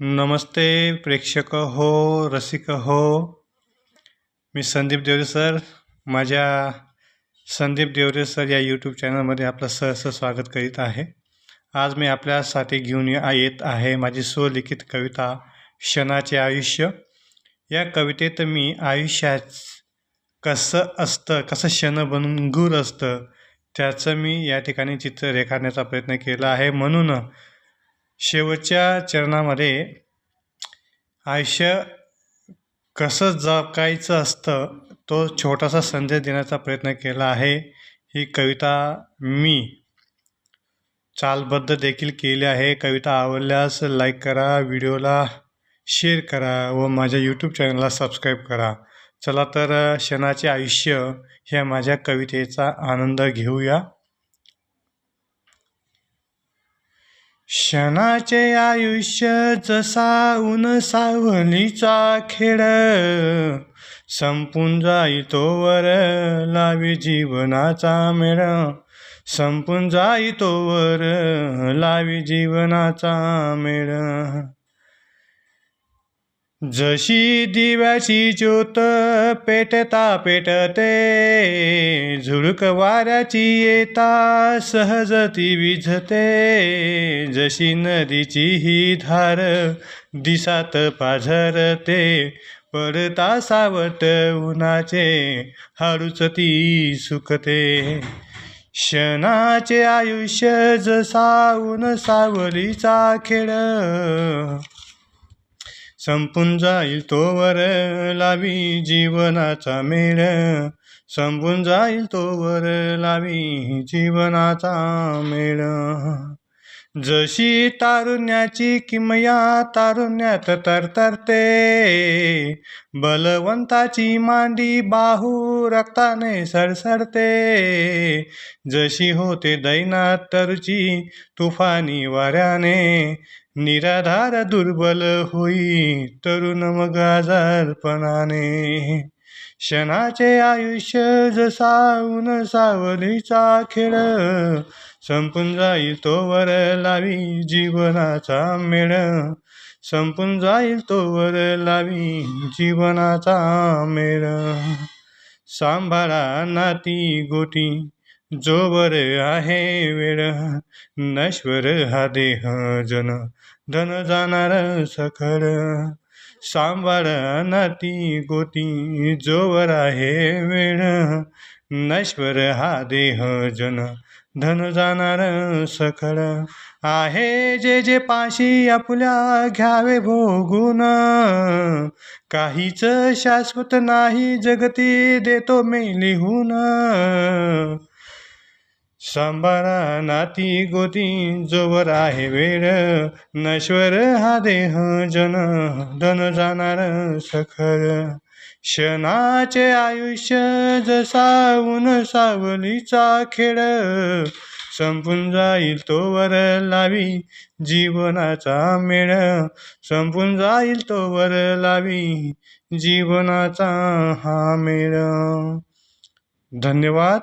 नमस्ते प्रेक्षक हो रसिक हो. मी संदीप देवरे सर. माझ्या संदीप देवरे सर या यूट्यूब चॅनलमध्ये आपलं सहर्ष स्वागत करीत आहे. आज मी आपल्यासाठी घेऊन येत आहे माझी स्वलिखित कविता क्षणाचे आयुष्य. या कवितेत मी आयुष्यात कसं असतं कसं क्षण बनून गुर असतं त्याचं मी या ठिकाणी चित्र रेखाटण्याचा प्रयत्न केला आहे. म्हणून शेवटच्या चरणामध्ये आयुष्य कसं जगायचं असतं तो छोटासा संदेश देण्याचा प्रयत्न केला आहे. ही कविता मी चालबद्ध देखील केली आहे. कविता आवडल्यास लाईक करा व्हिडिओला शेअर करा व माझ्या यूट्यूब चॅनलला सबस्क्राईब करा. चला तर क्षणाचे आयुष्य ह्या माझ्या कवितेचा आनंद घेऊया. क्षणाचे आयुष्य जसा ऊन सावलीचा खेळ. संपून जाई तोवर लावी जीवनाचा मेळ. संपून जाई तोवर लावी जीवनाचा मेळ. जशी दिव्याची ज्योत पेटता पेटते झुळक वाऱ्याची येता सहज ती विझते. जशी नदीची ही धार दिसात पाझरते पडता सावट उन्हाचे हाडूच ती सुकते. क्षणाचे आयुष्य जसा ऊन सावलीचा खेळ संपून जाईल तोवर लावी जीवनाचा मेळ. संपून जाईल तोवर लावी जीवनाचा मेळ. जशी तारुण्याची किमया तारुण्यात तरतरते. बलवंताची मांडी बाहू रक्ताने सरसरते. जशी होते दैनात तरुची तुफानी वाऱ्याने. निराधार दुर्बल होई तरुण मग आजारपणाने. क्षणाचे आयुष्य जसा ऊन सावलीचा खेळ संपून जाईल तोवर लावी जीवनाचा मेळ. संपून जाईल तोवर लावी जीवनाचा मेळ. सांभाळा नाती गोटी जोवर आहे वेळ नश्वर हा देह जन धन जाणार सखर. सांभाळ नाती गोती जोवर आहे वेळ नश्वर हा देह जन धन जाणार सखड आहे जे जे पाशी आपल्या घ्यावे भोगून काहीच शाश्वत नाही जगती देतो मी लिहून. सांबारा नाती गोती जोवर आहे वेळ. नश्वर हा देह जन धन जाणार सखर. क्षणाचे आयुष्य जसा ऊन सावलीचा खेळ. संपून जाईल तोवर लावी जीवनाचा मेळ. संपून जाईल तोवर लावी जीवनाचा हा मेळ. धन्यवाद.